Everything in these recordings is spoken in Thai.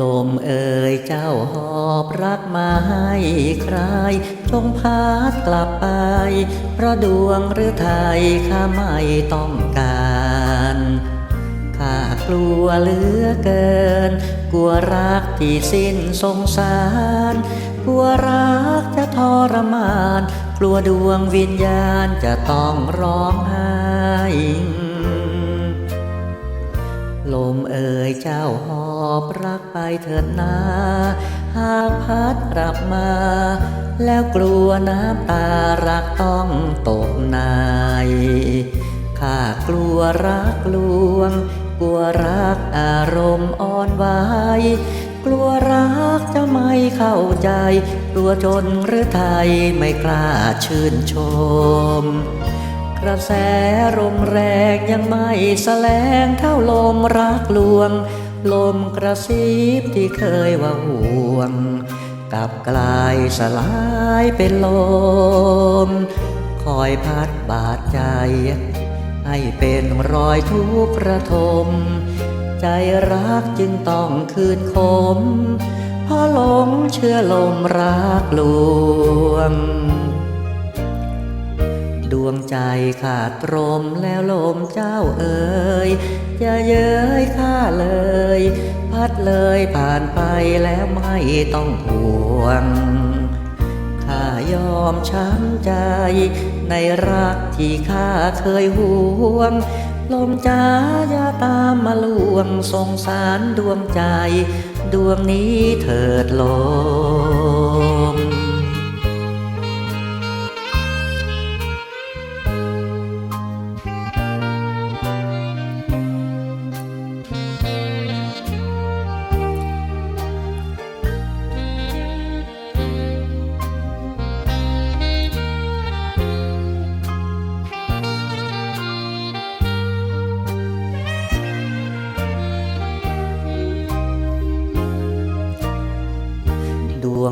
ลมเอ่ยเจ้าหอบรักมาให้ใคร จงพัดกลับไป เพราะดวงหรือไทยข้าไม่ต้องการข้ากลัวเหลือเกิน กลัวรักที่สิ้นสงสาร กลัวรักจะทรมาน กลัวดวงวิญญาณจะต้องร้องไห้ ลมเอ่ยเจ้าหอบรักไปเถิดนา หากพัดกลับมา แล้วกลัวน้ำตารักต้องตกในข้ากลัวรักลวง กลัวรักอารมณ์อ่อนไหวกลัวรักจะไม่เข้าใจ กลัวจนหรือไทยไม่กล้าชื่นชม กระแสลมแรงยังไม่แสลงเท่าลมรักลวง ลมกระซิบที่เคยว่าห่วงกลับกลายสลายเป็นลม คอยพัดบาดใจ ให้เป็นรอยทุกข์ระทม ใจรักจึงต้องคืนคมเพราะหลงเชื่อลมรักลวง ดวงใจขาดตรมแล้วลมเจ้าเอ๋ยอย่าเย้ยข้าเลย พัดเลยผ่านไปแล้วไม่ต้องห่วงข้ายอมช้ำใจ ในรักที่ข้าเคยห่วง ลมจ้าอย่าตามมาลวงสงสารดวงใจ ดวงนี้เถิดลม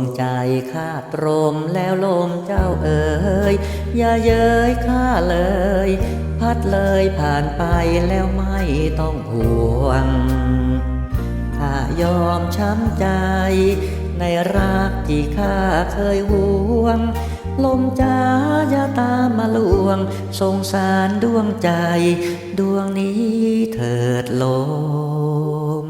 งใจข้าตรมแล้วลมเจ้าเอ๋ยอย่าเย้ยข้าเลย พัดเลยผ่านไปแล้วไม่ต้องห่วงข้ายอมช้ำใจ ในรักที่ข้าเคยห่วง ลมจ้าอย่าตามมาลวง สงสารดวงใจ ดวงนี้เถิดลม